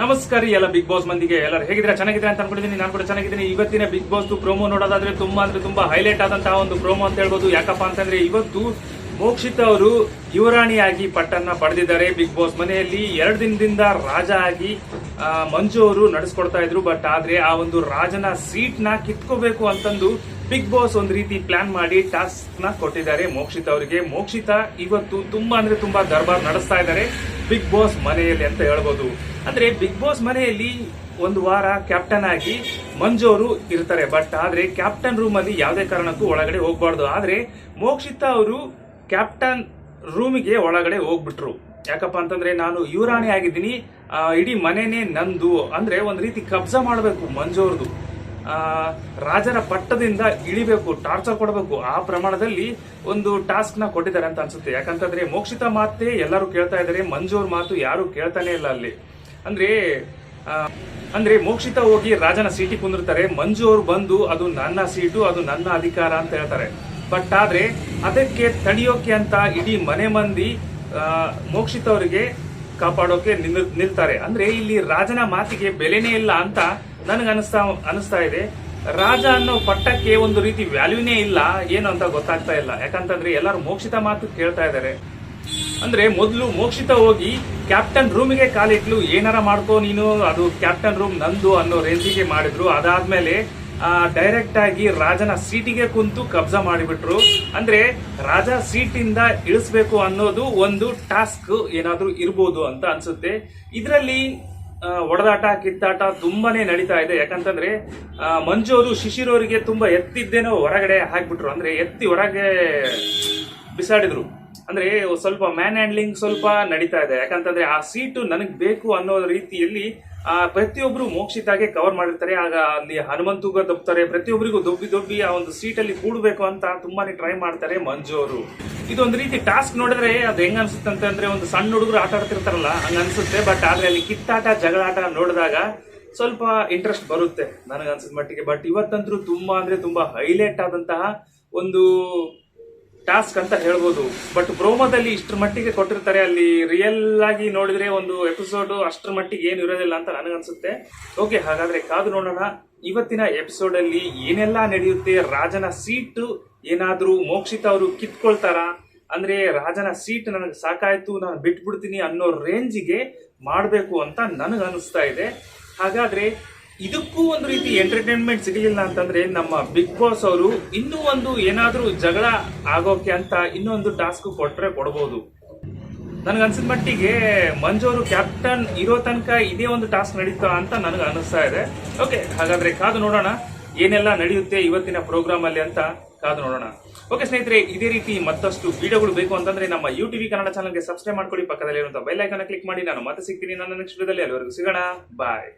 ನಮಸ್ಕಾರ ಎಲ್ಲ big boss ಮಂದಿಗೆ. ಎಲ್ಲರೂ ಹೇಗಿದ್ರೆ ಚೆನ್ನಾಗಿದ್ರೆ ಅಂತ ಅನ್ಕೊಂಡಿದ್ದೀನಿ. ನಾನು ಕೂಡ ಚೆನ್ನಾಗಿದ್ದೀನಿ. ಇವತ್ತಿನ ಬಿಗ್ ಬಾಸ್ ಪ್ರೋಮೋ ನೋಡೋದಾದ್ರೆ ತುಂಬಾ ಅಂದ್ರೆ ತುಂಬಾ ಹೈಲೈಟ್ ಆದಂತಹ ಒಂದು ಪ್ರೋಮೋ ಅಂತ ಹೇಳ್ಬೋದು. ಯಾಕಪ್ಪ ಅಂತಂದ್ರೆ ಇವತ್ತು ಮೋಕ್ಷಿತ ಅವರು ಯುವರಾಣಿಯಾಗಿ ಪಟ್ಟನ್ನ ಪಡೆದಿದ್ದಾರೆ ಬಿಗ್ ಬಾಸ್ ಮನೆಯಲ್ಲಿ. ಎರಡು ದಿನದಿಂದ ರಾಜ ಆಗಿ ಮಂಜು ಅವರು ನಡೆಸ್ಕೊಡ್ತಾ ಇದ್ರು. ಬಟ್ ಆದ್ರೆ ಆ ಒಂದು ರಾಜನ ಸೀಟ್ನ ಕಿತ್ಕೋಬೇಕು ಅಂತಂದು ಬಿಗ್ ಬಾಸ್ ಒಂದು ರೀತಿ ಪ್ಲಾನ್ ಮಾಡಿ ಟಾಸ್ಕ್ನ ಕೊಟ್ಟಿದ್ದಾರೆ ಮೋಕ್ಷಿತ ಅವರಿಗೆ. ಮೋಕ್ಷಿತ ಇವತ್ತು ತುಂಬಾ ಅಂದ್ರೆ ತುಂಬಾ ದರ್ಬಾರ್ ನಡೆಸ್ತಾ ಇದ್ದಾರೆ ಬಿಗ್ ಬಾಸ್ ಮನೆಯಲ್ಲಿ ಅಂತ ಹೇಳ್ಬೋದು. ಅಂದ್ರೆ ಬಿಗ್ ಬಾಸ್ ಮನೆಯಲ್ಲಿ ಒಂದು ವಾರ ಕ್ಯಾಪ್ಟನ್ ಆಗಿ ಮಂಜು ಅವರು ಇರ್ತಾರೆ. ಬಟ್ ಆದ್ರೆ ಕ್ಯಾಪ್ಟನ್ ರೂಮ್ ಅಲ್ಲಿ ಯಾವುದೇ ಕಾರಣಕ್ಕೂ ಒಳಗಡೆ ಹೋಗ್ಬಾರ್ದು. ಆದ್ರೆ ಮೋಕ್ಷಿತ ಅವರು ಕ್ಯಾಪ್ಟನ್ ರೂಮಿಗೆ ಒಳಗಡೆ ಹೋಗ್ಬಿಟ್ರು. ಯಾಕಪ್ಪ ಅಂತಂದ್ರೆ ನಾನು ಯುವರಾಣಿ ಆಗಿದ್ದೀನಿ. ಇಡೀ ಮನೆನೇ ನಂದು. ಅಂದ್ರೆ ಒಂದ್ ರೀತಿ ಕಬ್ಜಾ ಮಾಡಬೇಕು ಮಂಜು ಆ, ರಾಜರ ಪಟ್ಟದಿಂದ ಇಳಿಬೇಕು ಟಾರ್ಚರ್ ಕೊಡಬೇಕು. ಆ ಪ್ರಮಾಣದಲ್ಲಿ ಒಂದು ಟಾಸ್ಕ್ನ ಕೊಟ್ಟಿದ್ದಾರೆ ಅಂತ ಅನ್ಸುತ್ತೆ. ಯಾಕಂತಂದ್ರೆ ಮೋಕ್ಷಿತ ಮಾತೇ ಎಲ್ಲರೂ ಕೇಳ್ತಾ ಇದ್ದಾರೆ. ಮಂಜು ಅವ್ರ ಮಾತು ಯಾರು ಕೇಳ್ತಾನೆ ಇಲ್ಲ ಅಲ್ಲಿ. ಅಂದ್ರೆ ಅಂದ್ರೆ ಮೋಕ್ಷಿತ ಹೋಗಿ ರಾಜನ ಸೀಟಿ ಕುಂದಿರ್ತಾರೆ. ಮಂಜು ಅವರು ಬಂದು ಅದು ನನ್ನ ಸೀಟು, ಅದು ನನ್ನ ಅಧಿಕಾರ ಅಂತ ಹೇಳ್ತಾರೆ. ಬಟ್ ಆದ್ರೆ ಅದಕ್ಕೆ ತಡೆಯೋಕೆ ಅಂತ ಇಡೀ ಮನೆ ಮಂದಿ ಮೋಕ್ಷಿತ ಅವರಿಗೆ ಕಾಪಾಡೋಕೆ ನಿಲ್- ನಿಲ್ತಾರೆ. ಅಂದ್ರೆ ಇಲ್ಲಿ ರಾಜನ ಮಾತಿಗೆ ಬೆಲೆನೇ ಇಲ್ಲ ಅಂತ ನನಗೆ ಅನಿಸ್ತಾ ಅನಿಸ್ತಾ ಇದೆ. ರಾಜ ಅನ್ನೋ ಪಟ್ಟಕ್ಕೆ ಒಂದು ರೀತಿ ವ್ಯಾಲ್ಯೂನೇ ಇಲ್ಲ. ಏನು ಅಂತ ಗೊತ್ತಾಗ್ತಾ ಇಲ್ಲ. ಯಾಕಂತಂದ್ರೆ ಎಲ್ಲರೂ ಮೋಕ್ಷಿತ ಮಾತು ಕೇಳ್ತಾ ಇದ್ದಾರೆ. ಅಂದ್ರೆ ಮೊದಲು ಮೋಕ್ಷಿತ ಹೋಗಿ ಕ್ಯಾಪ್ಟನ್ ರೂಮಿಗೆ ಕಾಲಿಟ್ಲು ಏನಾರ ಮಾಡ್ಕೋ ನೀನು, ಅದು ಕ್ಯಾಪ್ಟನ್ ರೂಮ್ ನಂದು ಅನ್ನೋ ರೇಂಜಿಗೆ ಮಾಡಿದ್ರು. ಅದಾದ್ಮೇಲೆ ಡೈರೆಕ್ಟ್ ಆಗಿ ರಾಜನ ಸೀಟಿಗೆ ಕುಂತು ಕಬ್ಜಾ ಮಾಡಿಬಿಟ್ರು. ಅಂದ್ರೆ ರಾಜ ಸೀಟಿಂದ ಇಳಿಸ್ಬೇಕು ಅನ್ನೋದು ಒಂದು ಟಾಸ್ಕ್ ಏನಾದ್ರೂ ಇರ್ಬೋದು ಅಂತ ಅನ್ಸುತ್ತೆ. ಇದರಲ್ಲಿ ಒಡದಾಟ, ಕಿತ್ತಾಟ ತುಂಬಾನೇ ನಡೀತಾ ಇದೆ. ಯಾಕಂತಂದ್ರೆ ಮಂಜು ಅವರು ಶಿಶಿರೋರಿಗೆ ತುಂಬಾ ಎತ್ತಿದ್ದೇನೋ ಹೊರಗಡೆ ಹಾಕ್ಬಿಟ್ರು. ಅಂದ್ರೆ ಎತ್ತಿ ಹೊರಗೆ ಬಿಸಾಡಿದ್ರು. ಅಂದ್ರೆ ಸ್ವಲ್ಪ ಮ್ಯಾನ್ ಹ್ಯಾಂಡ್ಲಿಂಗ್ ಸ್ವಲ್ಪ ನಡೀತಾ ಇದೆ. ಯಾಕಂತಂದ್ರೆ ಆ ಸೀಟು ನನಗೆ ಬೇಕು ಅನ್ನೋ ರೀತಿಯಲ್ಲಿ, ಆ, ಪ್ರತಿಯೊಬ್ರು ಮೋಕ್ಷಿತಾಗೆ ಕವರ್ ಮಾಡಿರ್ತಾರೆ. ಆಗ ಅಲ್ಲಿ ಹನುಮಂತುಗ ದಬ್ತಾರೆ. ಪ್ರತಿಯೊಬ್ಬರಿಗೂ ದೊಬ್ಬಿ ದೊಬ್ಬಿ ಆ ಒಂದು ಸೀಟಲ್ಲಿ ಕೂಡಬೇಕು ಅಂತ ತುಂಬಾನೇ ಟ್ರೈ ಮಾಡ್ತಾರೆ ಮಂಜು ಅವರು ಇದೊಂದು ರೀತಿ ಟಾಸ್ಕ್ ನೋಡಿದ್ರೆ ಅದು ಹೆಂಗ ಅನ್ಸುತ್ತೆ ಅಂತಂದ್ರೆ ಒಂದು ಸಣ್ಣ ಹುಡುಗರು ಆಟ ಆಡ್ತಿರ್ತಾರಲ್ಲ, ಹಂಗ ಅನ್ಸುತ್ತೆ. ಬಟ್ ಆದ್ರೆ ಅಲ್ಲಿ ಕಿತ್ತಾಟ ಜಗಳಾಟ ನೋಡಿದಾಗ ಸ್ವಲ್ಪ ಇಂಟ್ರೆಸ್ಟ್ ಬರುತ್ತೆ ನನಗನ್ಸಿದ ಮಟ್ಟಿಗೆ. ಬಟ್ ಇವತ್ತಂತೂ ತುಂಬಾ ಅಂದ್ರೆ ತುಂಬಾ ಹೈಲೈಟ್ ಆದಂತಹ ಒಂದು ಟಾಸ್ಕ್ ಅಂತ ಹೇಳ್ಬೋದು. ಬಟ್ ಪ್ರೋಮೋದಲ್ಲಿ ಇಷ್ಟರ ಮಟ್ಟಿಗೆ ಕೊಟ್ಟಿರ್ತಾರೆ. ಅಲ್ಲಿ ರಿಯಲ್ ಆಗಿ ನೋಡಿದ್ರೆ ಒಂದು ಎಪಿಸೋಡ್ ಅಷ್ಟರ ಮಟ್ಟಿಗೆ ಏನು ಇರೋದಿಲ್ಲ ಅಂತ ನನಗನ್ಸುತ್ತೆ ಓಕೆ ಹಾಗಾದ್ರೆ ಕಾದು ನೋಡೋಣ. ಇವತ್ತಿನ ಎಪಿಸೋಡ್ ಅಲ್ಲಿ ಏನೆಲ್ಲ ನಡೆಯುತ್ತೆ? ರಾಜನ ಸೀಟ್ ಏನಾದ್ರೂ ಮೋಕ್ಷಿತ ಅವರು ಕಿತ್ಕೊಳ್ತಾರ? ಅಂದ್ರೆ ರಾಜನ ಸೀಟ್ ನನಗೆ ಸಾಕಾಯ್ತು, ನಾನು ಬಿಟ್ಬಿಡ್ತೀನಿ ಅನ್ನೋ ರೇಂಜಿಗೆ ಮಾಡಬೇಕು ಅಂತ ನನಗೆ ಅನಿಸ್ತಾ ಇದೆ. ಹಾಗಾದ್ರೆ ಇದಕ್ಕೂ ಒಂದು ರೀತಿ ಎಂಟರ್ಟೈನ್ಮೆಂಟ್ ಸಿಗಲಿಲ್ಲ ಅಂತಂದ್ರೆ ನಮ್ಮ ಬಿಗ್ ಬಾಸ್ ಅವರು ಇನ್ನೂ ಒಂದು ಏನಾದ್ರೂ ಜಗಳ ಆಗೋಕೆ ಅಂತ ಇನ್ನೊಂದು ಟಾಸ್ಕ್ ಕೊಟ್ರೆ ಕೊಡಬಹುದು ನನಗನ್ಸಿದ ಮಟ್ಟಿಗೆ ಮಂಜು ಅವರು ಕ್ಯಾಪ್ಟನ್ ಇರೋ ತನಕ ಇದೇ ಒಂದು ಟಾಸ್ಕ್ ನಡೀತಾ ಅಂತ ನನಗೆ ಅನಿಸ್ತಾ ಇದೆ. ಓಕೆ ಹಾಗಾದ್ರೆ ಕಾದು ನೋಡೋಣ. ಏನೆಲ್ಲ ನಡೆಯುತ್ತೆ ಇವತ್ತಿನ ಪ್ರೋಗ್ರಾಮ್ ಅಲ್ಲಿ ಅಂತ ಕಾದು ನೋಡೋಣ. ಓಕೆ ಸ್ನೇಹಿತರೆ, ಇದೇ ರೀತಿ ಮತ್ತಷ್ಟು ವಿಡಿಯೋಗಳು ಬೇಕು ಅಂತಂದ್ರೆ ನಮ್ಮ ಯು ಟಿವಿ ಕನ್ನಡ ಚಾನಲ್ಗೆ ಸಬ್ಸ್ಕ್ರೈಬ್ ಮಾಡ್ಕೊಳ್ಳಿ ಪಕ್ಕದಲ್ಲಿ ಇರುವಂತಹ ಬೆಲ್ ಐಕನ್ ಕ್ಲಿಕ್ ಮಾಡಿ. ನಾನು ಮತ್ತೆ ಸಿಗ್ತೀನಿ ನನ್ನ ನೆಕ್ಸ್ಟ್ ವಿಡಿಯೋದಲ್ಲಿ ಅಲ್ಲಿವರೆಗೂ ಸಿಗೋಣ. ಬಾಯ್